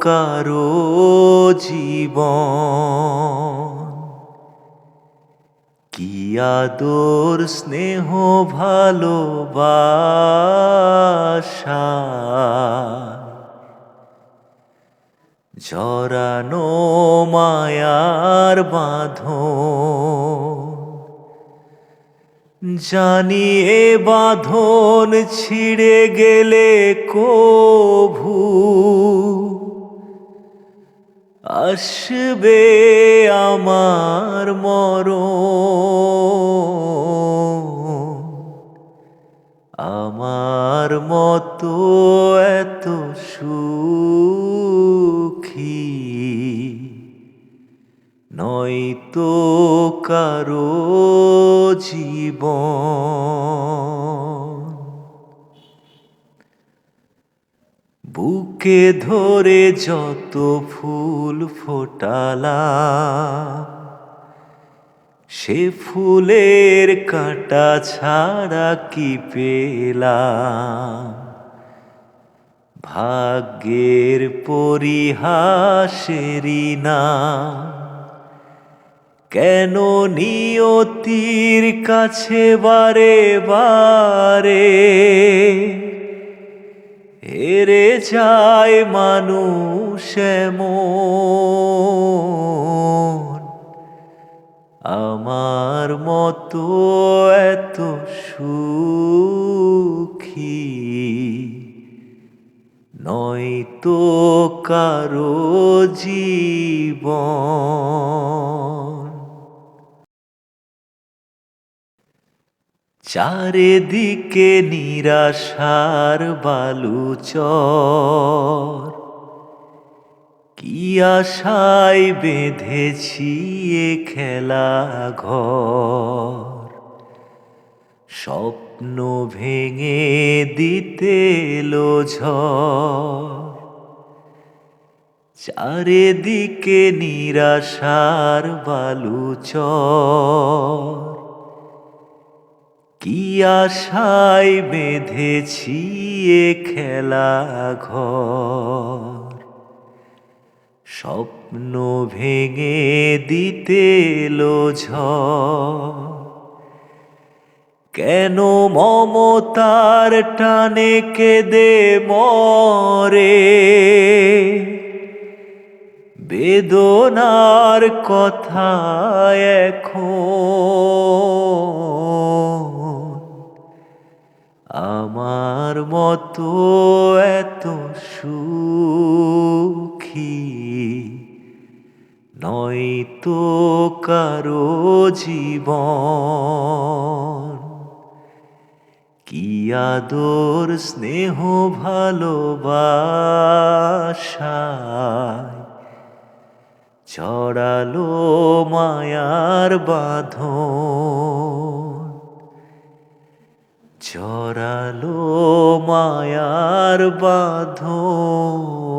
কারও জীবন। কি আদর, স্নেহ, ভালোবাসা? জরানো মায়ার বাঁধন। জানি এ বাঁধন ছিঁড়ে গেলে কভু আসবে আমার মরণ। আমার মতো এত সুখী নয়তো কারও জীবন। বুকে ধরে যত ফুল ফোটালা সে ফুলের কাঁটা ছাড়া কি পেলাম? ভাগ্যের পরিহাসেরই না কেন নিয়তির কাছে বারে বারে হেরে যায় মানুষ আমার মতো এত সুখী নয়তো কারও জীবন। চারিদিকে নিরাশার বালুচর। কি আশায় বেঁধেছি এ খেলা ঘর। স্বপ্ন ভেঙে দিতে এলো চারিদিকে নিরাশার বালুচর। কি আশায় বেঁধেছি এ খেলা ঘর? স্বপ্ন ভেঙে দিতে ঝড়। কেন মমতার টানে কেঁদে মরে? বেদনার কথা এখন আমার মতো এত সুখী নয়তো কারও জীবন। কি আদর স্নেহ ভালোবাসায় ছড়ালো মায়ার বাঁধন। জড়ালো মায়ার বাঁধন।